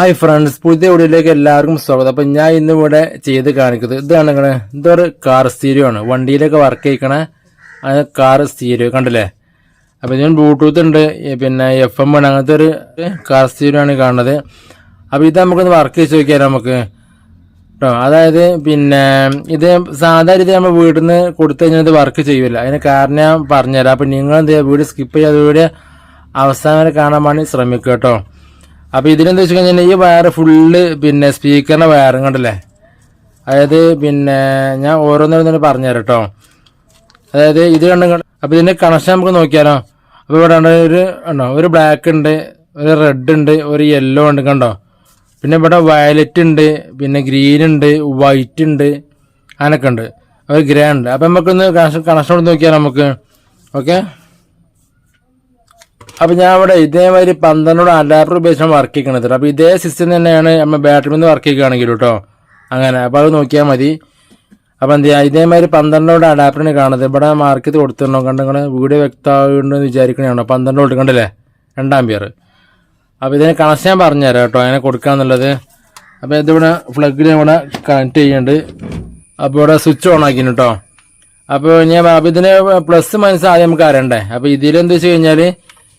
Hi friends പുതിയ വീഡിയോയിലേക്ക് എല്ലാവർക്കും സ്വാഗതം. അപ്പൊ ഞാൻ ഇന്ന് ഇവിടെ ചെയ്ത് കാണിക്കുന്നത് ഇതാണ് നിങ്ങളെ ഇതൊരു കാർ സ്റ്റീരിയോ ആണ്. വണ്ടിയിലൊക്കെ വർക്ക് ചെയ്യിക്കണ കാർ സ്റ്റീരിയോ കണ്ടില്ലേ? അപ്പൊ ഇതിന് ബ്ലൂടൂത്ത് ഉണ്ട് പിന്നെ എഫ് എം ആണ്. അങ്ങനത്തെ ഒരു കാർ സ്റ്റീരിയോ ആണ് കാണുന്നത്. അപ്പൊ ഇത് നമുക്കൊന്ന് വർക്ക് ചെയ്ത് നോക്കിയാലോ നമുക്ക്? കേട്ടോ അതായത് പിന്നെ ഇത് സാധാരണ രീതി നമ്മൾ വീട്ടിൽ നിന്ന് കൊടുത്തു കഴിഞ്ഞാൽ ഇത് വർക്ക് ചെയ്യില്ല അതിന് കാരണം ഞാൻ പറഞ്ഞുതരാം. അപ്പൊ നിങ്ങൾ എന്ത് വീഡിയോ സ്കിപ്പ് ചെയ്യാതെ വീഡിയോ അവസാനം വരെ കാണാൻ വേണ്ടി ശ്രമിക്കുക കേട്ടോ. അപ്പൊ ഇതിനെന്താ വെച്ച് കഴിഞ്ഞാൽ ഈ വയറ് ഫുള്ള് പിന്നെ സ്പീക്കറിന്റെ വയറും കണ്ടല്ലേ? അതായത് പിന്നെ ഞാൻ ഓരോന്നോരോന്നും പറഞ്ഞുതരാം കേട്ടോ അതായത് ഇത് കണ്ടും അപ്പൊ ഇതിന്റെ കണക്ഷൻ നമുക്ക് നോക്കിയാലോ? അപ്പോൾ ഇവിടെ ഒരു ഉണ്ടോ ഒരു ബ്ലാക്ക് ഉണ്ട് ഒരു റെഡ് ഉണ്ട് ഒരു യെല്ലോ ഉണ്ട് കണ്ടോ? പിന്നെ ഇവിടെ വയലറ്റ് ഉണ്ട് പിന്നെ ഗ്രീൻ ഉണ്ട് വൈറ്റ് ഉണ്ട് അങ്ങനൊക്കെ ഉണ്ട്. ഒരു ഗ്രേ ഉണ്ട്. അപ്പൊ നമുക്കൊന്ന് കണക്ഷൻ കണക്ഷൻ കൊടുത്ത് നോക്കിയാലോ നമുക്ക്? ഓക്കെ അപ്പൊ ഞാൻ ഇവിടെ ഇതേമാതിരി പന്ത്രണ്ടോട് അഡാപ്റ്റർ ഉപയോഗിച്ചാണ് വർക്ക് ചെയ്യണത് അപ്പൊ ഇതേ സിസ്റ്റം തന്നെയാണ് നമ്മൾ ബാറ്ററി നിന്ന് വർക്ക് ചെയ്യുകയാണെങ്കിൽ കേട്ടോ അങ്ങനെ. അപ്പൊ അത് നോക്കിയാൽ മതി. അപ്പൊ എന്ത് ചെയ്യാം? ഇതേമാതിരി പന്ത്രണ്ടോട് അഡാപ്റ്ററിന് കാണുന്നത്. ഇവിടെ മാർക്കറ്റ് കൊടുത്തിട്ടുണ്ടോ കണ്ട്? നിങ്ങൾ വീഡിയോ വ്യക്തമാകുണ്ടെന്ന് വിചാരിക്കണോ വോൾട്ട് കണ്ടല്ലേ? രണ്ടാം പേർ അപ്പോൾ ഇതിനെ കണക്ഷൻ ഞാൻ പറഞ്ഞുതരാം കേട്ടോ അങ്ങനെ കൊടുക്കാന്നുള്ളത് അപ്പോൾ ഇതിവിടെ ഫ്ലഗിൽ ഇവിടെ കണക്ട് ചെയ്യുന്നുണ്ട്. അപ്പോൾ ഇവിടെ സ്വിച്ച് ഓൺ ആക്കിന് കേട്ടോ അപ്പോൾ ഞാൻ അപ്പോൾ ഇതിന് പ്ലസ് മൈനസ് ആദ്യം നമുക്ക് അറിയണ്ടേ? അപ്പോൾ ഇതിലെന്താ വെച്ച് കഴിഞ്ഞാൽ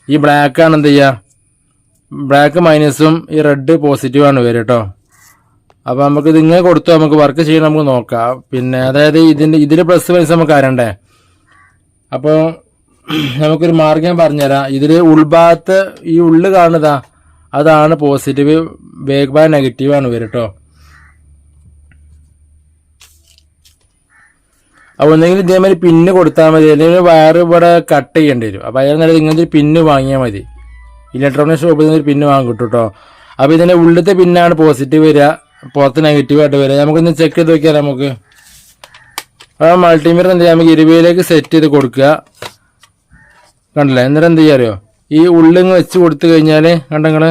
ഈ ബ്ലാക്ക് ആണ് എന്ത് ചെയ്യുക ബ്ലാക്ക് മൈനസും ഈ റെഡ് പോസിറ്റീവ് ആണ് വരിക കേട്ടോ അപ്പോൾ നമുക്ക് ഇത് ഇങ്ങനെ കൊടുത്തു നമുക്ക് വർക്ക് ചെയ്യാൻ നമുക്ക് നോക്കാം. പിന്നെ അതായത് ഇതിന്റെ ഇതിൽ പ്ലസ് മൈനസ് നമുക്ക് അറിയണ്ടേ അപ്പോൾ നമുക്കൊരു മാർഗം ഞാൻ പറഞ്ഞുതരാം. ഇതിൽ ഉൾഭാഗത്ത് ഈ ഉള്ളു കാണുന്നതാ അതാണ് പോസിറ്റീവ് ബേക്ക് ബാ ആണ് വരും കേട്ടോ അപ്പോൾ ഒന്നെങ്കിൽ ഇതേമാതിരി പിന്ന് കൊടുത്താൽ മതി. അല്ലെങ്കിൽ വയർ ഇവിടെ കട്ട് ചെയ്യേണ്ടി വരും. അപ്പോൾ അതിന് നേരം ഇങ്ങനത്തെ പിന്ന് വാങ്ങിയാൽ മതി. ഇലക്ട്രോണിക് ഷോപ്പിൽ നിന്ന് ഒരു പിന്ന് വാങ്ങും കിട്ടും കേട്ടോ അപ്പോൾ ഇതിന്റെ ഉള്ളിലത്തെ പിന്നാണ് പോസിറ്റീവ് വരിക. പുറത്ത് നെഗറ്റീവ് ആയിട്ട് വരിക. നമുക്കൊന്ന് ചെക്ക് ചെയ്ത് നോക്കിയാൽ നമുക്ക്? ആ മൾട്ടിമീറ്റർ എന്ത് ചെയ്യാം നമുക്ക് ഇരുപതിലേക്ക് സെറ്റ് ചെയ്ത് കൊടുക്കുക. കണ്ടില്ലേ? എന്നിട്ട് എന്ത് ചെയ്യാ അറിയോ? ഈ ഉള്ളിങ് വെച്ച് കൊടുത്തു കഴിഞ്ഞാൽ കണ്ടങ്ങൾ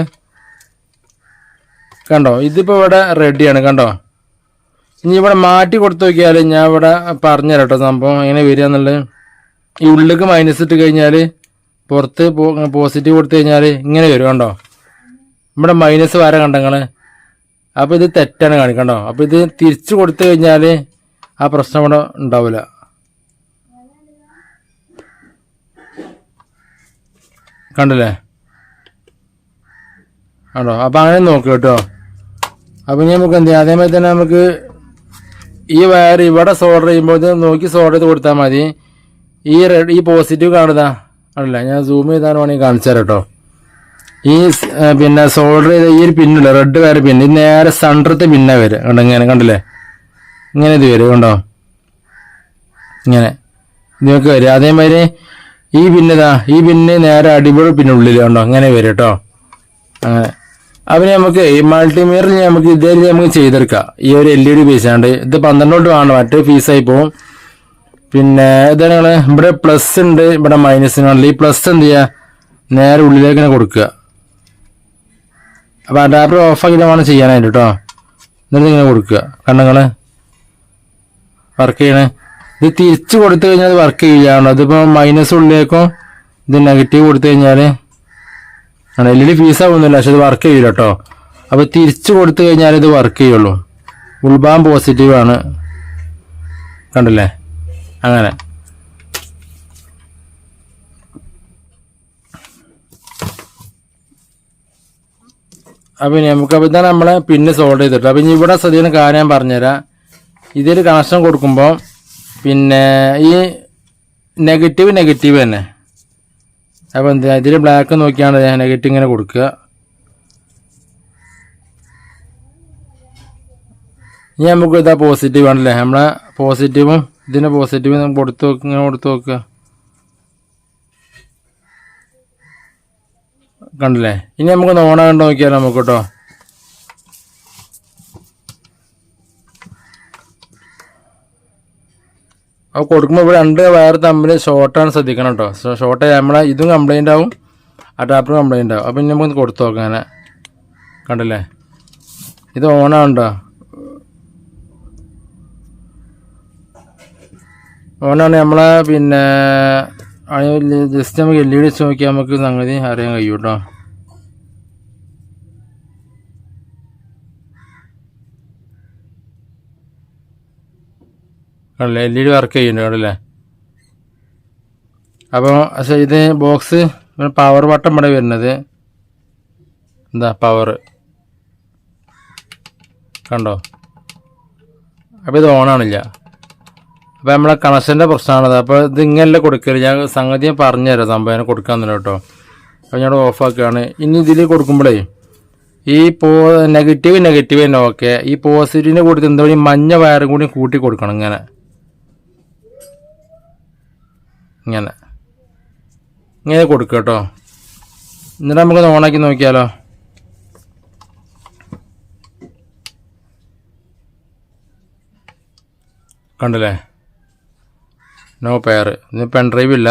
കണ്ടോ? ഇതിപ്പോൾ ഇവിടെ റെഡിയാണ് കണ്ടോ? ഇനി ഇവിടെ മാറ്റി കൊടുത്തു നോക്കിയാൽ ഞാൻ ഇവിടെ പറഞ്ഞു കേട്ടോ സംഭവം എങ്ങനെ വരിക എന്നുള്ളത്. ഈ ഉള്ളിലേക്ക് മൈനസ് ഇട്ട് കഴിഞ്ഞാൽ പുറത്ത് പോസിറ്റീവ് കൊടുത്തു കഴിഞ്ഞാൽ ഇങ്ങനെ വരും കണ്ടോ? ഇവിടെ മൈനസ് വര കണ്ടങ്ങൾ അപ്പോൾ ഇത് തെറ്റാണ് കാണിക്കണ്ടോ അപ്പോൾ ഇത് തിരിച്ചു കൊടുത്തു കഴിഞ്ഞാൽ ആ പ്രശ്നം ഇവിടെ ഉണ്ടാവില്ല. കണ്ടല്ലേ? ആണോ അപ്പം അങ്ങനെ നോക്കുക കേട്ടോ. അപ്പോൾ ഇനി നമുക്ക് എന്ത് ചെയ്യാം? അതേമാതിരി തന്നെ നമുക്ക് ഈ വയർ ഇവിടെ സോൾഡർ ചെയ്യുമ്പോൾ നോക്കി സോൾഡർ ചെയ്ത് കൊടുത്താൽ മതി. ഈ റെഡ് ഈ പോസിറ്റീവ് കാണുതാ. അല്ല ഞാൻ സൂം ചെയ്താണ് വേണമെങ്കിൽ കാണിച്ചു തരാം കേട്ടോ ഈ പിന്നെ സോൾഡർ ചെയ്ത ഈ ഒരു പിന്നില്ല റെഡ് വയർ പിന്ന് ഇത് നേരെ സെന്ററത്തെ പിന്ന വരും. കണ്ടോ ഇങ്ങനെ കണ്ടില്ലേ? ഇങ്ങനെ ഇത് വരും കണ്ടോ? ഇങ്ങനെ. ഇതൊക്കെ വരും. അതേമാതിരി ഈ പിന്നതാ ഈ പിന്നെ നേരെ അടിപൊളി പിന്നുള്ളിൽ കണ്ടോ അങ്ങനെ വരും കേട്ടോ അങ്ങനെ. അപ്പൊ നമുക്ക് ഈ മൾട്ടിമീറിൽ നമുക്ക് ഇതേ നമുക്ക് ചെയ്തെടുക്കാം. ഈ ഒരു എൽ ഇ ഡി പീസാണ്ട് ഇത് പന്ത്രണ്ടോട്ട് വേണം. മറ്റേ ആയി പോകും പിന്നെ ഇതാണ് നിങ്ങൾ ഇവിടെ പ്ലസ് ഉണ്ട്. ഇവിടെ മൈനസ് ഉണ്ട് ഈ പ്ലസ് എന്ത് ചെയ്യുക നേരെ ഉള്ളിലേക്ക് തന്നെ കൊടുക്കുക. അപ്പൊ അഡാപ്റ്റർ ആക്കി വേണം ചെയ്യാനായിട്ട് കേട്ടോ എന്നിട്ട് ഇങ്ങനെ കൊടുക്കുക. കണ്ണങ്ങൾ വർക്ക് ചെയ്യണേ. ഇത് തിരിച്ച് കൊടുത്തു കഴിഞ്ഞാൽ വർക്ക് ചെയ്യാണ് അതിപ്പോ മൈനസ് ഉള്ളിലേക്കും ഇത് നെഗറ്റീവ് കൊടുത്തു കഴിഞ്ഞാൽ ഇ ഡി ഫീസ് ആവുന്നില്ല പക്ഷെ ഇത് വർക്ക് ചെയ്യില്ല കേട്ടോ അപ്പൊ തിരിച്ചു കൊടുത്തു കഴിഞ്ഞാൽ ഇത് വർക്ക് ചെയ്യുള്ളൂ. ഉൾഭാഗം പോസിറ്റീവ് ആണ്. കണ്ടില്ലേ? അങ്ങനെ. അപ്പൊ നമുക്ക് അപ്പൊ ഇതാണ് നമ്മളെ പിന്നെ സോൾവ് ചെയ്തിട്ട് അപ്പൊ ഇനി ഇവിടെ ശ്രദ്ധിക്കുന്ന കാര്യം ഞാൻ പറഞ്ഞുതരാം. ഇതിൽ കണക്ഷൻ കൊടുക്കുമ്പോൾ പിന്നെ ഈ നെഗറ്റീവ് നെഗറ്റീവ് തന്നെ. അപ്പൊ എന്താ ഇതിൽ ബ്ലാക്ക് നോക്കിയാണ് നെഗറ്റീവ് ഇങ്ങനെ കൊടുക്കുക. ഇനി നമുക്ക് ഇതാ പോസിറ്റീവ് ആണല്ലേ? നമ്മളെ പോസിറ്റീവും ഇതിന്റെ പോസിറ്റീവും കൊടുത്തു നോക്കുക ഇങ്ങനെ കൊടുത്തു നോക്കുക കണ്ടില്ലേ? ഇനി നമുക്ക് നോണാകണ്ടോ നോക്കിയാലോ നമുക്ക് കേട്ടോ അപ്പോൾ കൊടുക്കുമ്പോൾ ഇവിടെ രണ്ട് വയർ തമ്മിൽ ഷോർട്ടാണ് ശ്രദ്ധിക്കണം കേട്ടോ ഷോർട്ട് നമ്മളെ ഇതും കംപ്ലൈന്റ് ആവും അഡാപ്റ്റർ കംപ്ലൈന്റ് ആവും. അപ്പം നമുക്ക് കൊടുത്തു നോക്കാം അങ്ങനെ. കണ്ടില്ലേ? ഇത് ഓണാണ്ടോ ഓണാണ് നമ്മളെ പിന്നെ ജസ്റ്റ് നമുക്ക് എൽ ഇ ഡി വെച്ച് നോക്കിയാൽ നമുക്ക് സംഗതി അറിയാൻ കഴിയും കേട്ടോ കണ്ടില്ലേ? എൽ ഇ ഡി വർക്ക് ചെയ്യുന്നുണ്ട് ആണല്ലേ അപ്പോൾ പക്ഷേ ഇത് ബോക്സ് പവർ ബട്ടൺ ഇവിടെ വരുന്നത്. എന്താ പവർ കണ്ടോ? അപ്പോൾ ഇത് ഓണാണില്ല അപ്പോൾ നമ്മളെ കണക്ഷന്റെ പ്രശ്നമാണത്. അപ്പോൾ ഇത് ഇങ്ങനല്ല കൊടുക്കരുത് ഞാൻ സംഗതി ഞാൻ പറഞ്ഞുതരാം. സംഭവം കൊടുക്കാൻ തന്നെ കേട്ടോ. അപ്പോൾ ഞാൻ ഓഫാക്കുകയാണ് ഇനി ഇതിൽ കൊടുക്കുമ്പോഴേ ഈ പോ നെഗറ്റീവ് നെഗറ്റീവ് തന്നെ ഓക്കെ ഈ പോസിറ്റീവിനെ കൊടുത്ത് എന്താ മഞ്ഞ വയറും കൂടി കൂട്ടി കൊടുക്കണം ഇങ്ങനെ. ഇങ്ങനെ. ഇങ്ങനെ കൊടുക്കുക കേട്ടോ. എന്നിട്ട് നമുക്ക് ഓണാക്കി നോക്കിയാലോ. കണ്ടില്ലേ? No pair in pen drive ഇല്ല.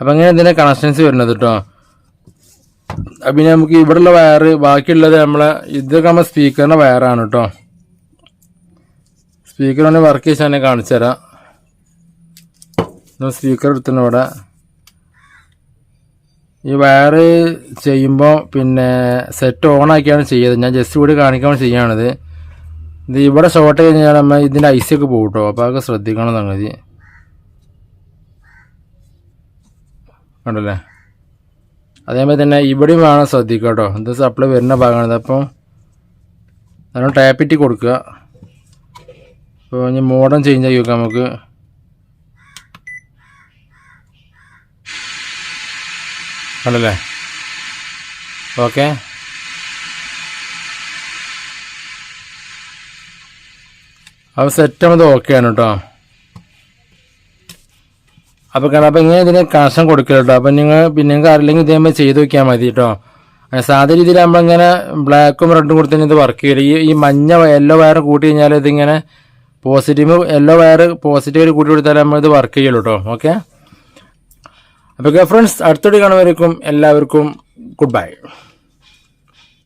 അപ്പം അങ്ങനെ ഇതിന്റെ കണക്ഷൻസ് വരുന്നത് കേട്ടോ. പിന്നെ നമുക്ക് ഇവിടെയുള്ള വയറ് ബാക്കിയുള്ളത് നമ്മളെ ഇതൊക്കെ നമ്മൾ സ്പീക്കറിന്റെ വയറാണ് കേട്ടോ. സ്പീക്കർ വർക്ക് ചെയ്ത് തന്നെ കാണിച്ചു തരാം സ്പീക്കർ എടുത്തിട്ടുണ്ട് ഇവിടെ. ഈ വയറ് ചെയ്യുമ്പോൾ പിന്നെ സെറ്റ് ഓൺ ആക്കിയാണ് ചെയ്യുന്നത് ഞാൻ ജസ്റ്റ് കൂടി കാണിക്കാൻ ചെയ്യാണിത്. ഇത് ഇവിടെ ഷോർട്ട് കഴിഞ്ഞാൽ നമ്മൾ ഇതിന്റെ ഐസൊക്കെ പോകും കേട്ടോ അപ്പോൾ അതൊക്കെ ശ്രദ്ധിക്കണം സംഗതി കണ്ടല്ലേ? അതേമാതിരി തന്നെ ഇവിടെയും വേണം ശ്രദ്ധിക്കുക കേട്ടോ ഇത് സപ്ലൈ വരുന്ന ഭാഗമാണിത് അപ്പം നല്ലോണം ടാപ്പിറ്റി കൊടുക്കുക. അപ്പോൾ ഇനി മോഡേൺ ചേഞ്ച് ആക്കി വെക്കാം നമുക്ക്. കണ്ടല്ലേ ഓക്കെ. അപ്പോൾ സെറ്റ് ഓക്കെ ഓക്കെയാണ് കേട്ടോ അപ്പോൾ കാരണം അപ്പോൾ ഇങ്ങനെ ഇതിന് കണക്ഷൻ കൊടുക്കില്ല കേട്ടോ അപ്പോൾ നിങ്ങൾ പിന്നെ നിങ്ങൾക്ക് അറിയില്ലെങ്കിൽ ഇതേമാതിരി ചെയ്ത് നോക്കിയാൽ മതി കേട്ടോ സാധാരണ രീതിയിൽ നമ്മളിങ്ങനെ ബ്ലാക്കും റെഡും കൊടുത്തു ഇത് വർക്ക് ചെയ്യില്ല ഈ ഈ മഞ്ഞ യെല്ലോ വയർ കൂട്ടി കഴിഞ്ഞാൽ ഇതിങ്ങനെ പോസിറ്റീവ് യെല്ലോ വയർ പോസിറ്റീവ് കൂട്ടി കൊടുത്താൽ ഇത് വർക്ക് ചെയ്യുള്ളൂ കേട്ടോ ഓക്കെ അപ്പോൾ ഫ്രണ്ട്സ് അടുത്തോടെ കാണുമായിരിക്കും എല്ലാവർക്കും ഗുഡ് ബൈ